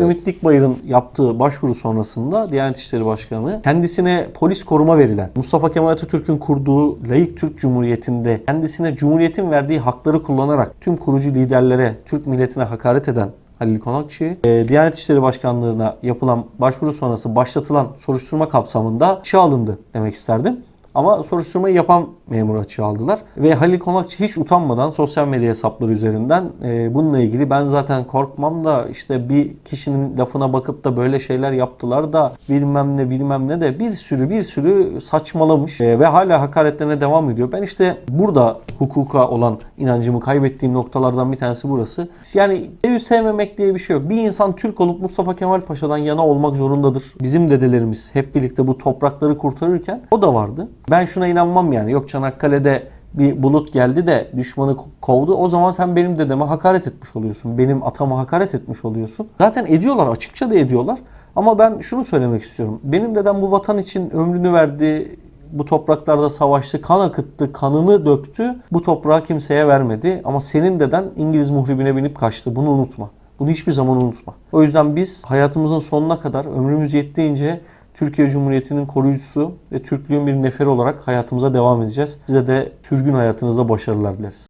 Ümit Dikbayır'ın yaptığı başvuru sonrasında Diyanet İşleri Başkanı kendisine polis koruma verilen Mustafa Kemal Atatürk'ün kurduğu laik Türk Cumhuriyeti'nde kendisine Cumhuriyet'in verdiği hakları kullanarak tüm kurucu liderlere, Türk milletine hakaret eden Halil Konakçı'yı e, Diyanet İşleri Başkanlığı'na yapılan başvuru sonrası başlatılan soruşturma kapsamında açığa alındı demek isterdim. Ama soruşturmayı yapan memur açığa aldılar. Ve Halil Konakçı hiç utanmadan sosyal medya hesapları üzerinden e, bununla ilgili ben zaten korkmam da işte bir kişinin lafına bakıp da böyle şeyler yaptılar da bilmem ne bilmem ne de bir sürü bir sürü saçmalamış E, ve hala hakaretlerine devam ediyor. Ben işte burada hukuka olan inancımı kaybettiğim noktalardan bir tanesi burası. Yani sevip sevmemek diye bir şey yok. Bir insan Türk olup Mustafa Kemal Paşa'dan yana olmak zorundadır. Bizim dedelerimiz hep birlikte bu toprakları kurtarırken o da vardı. Ben şuna inanmam yani. Yok Çanakkale'de bir bulut geldi de düşmanı kovdu. O zaman sen benim dedeme hakaret etmiş oluyorsun. Benim atama hakaret etmiş oluyorsun. Zaten ediyorlar açıkça da ediyorlar. Ama ben şunu söylemek istiyorum. Benim dedem bu vatan için ömrünü verdi. Bu topraklarda savaştı, kan akıttı, kanını döktü. Bu toprağı kimseye vermedi. Ama senin deden İngiliz muhribine binip kaçtı. Bunu unutma. Bunu hiçbir zaman unutma. O yüzden biz hayatımızın sonuna kadar ömrümüz yettiğince Türkiye Cumhuriyeti'nin koruyucusu ve Türklüğün bir neferi olarak hayatımıza devam edeceğiz. Size de sürgün hayatınızda başarılar dileriz.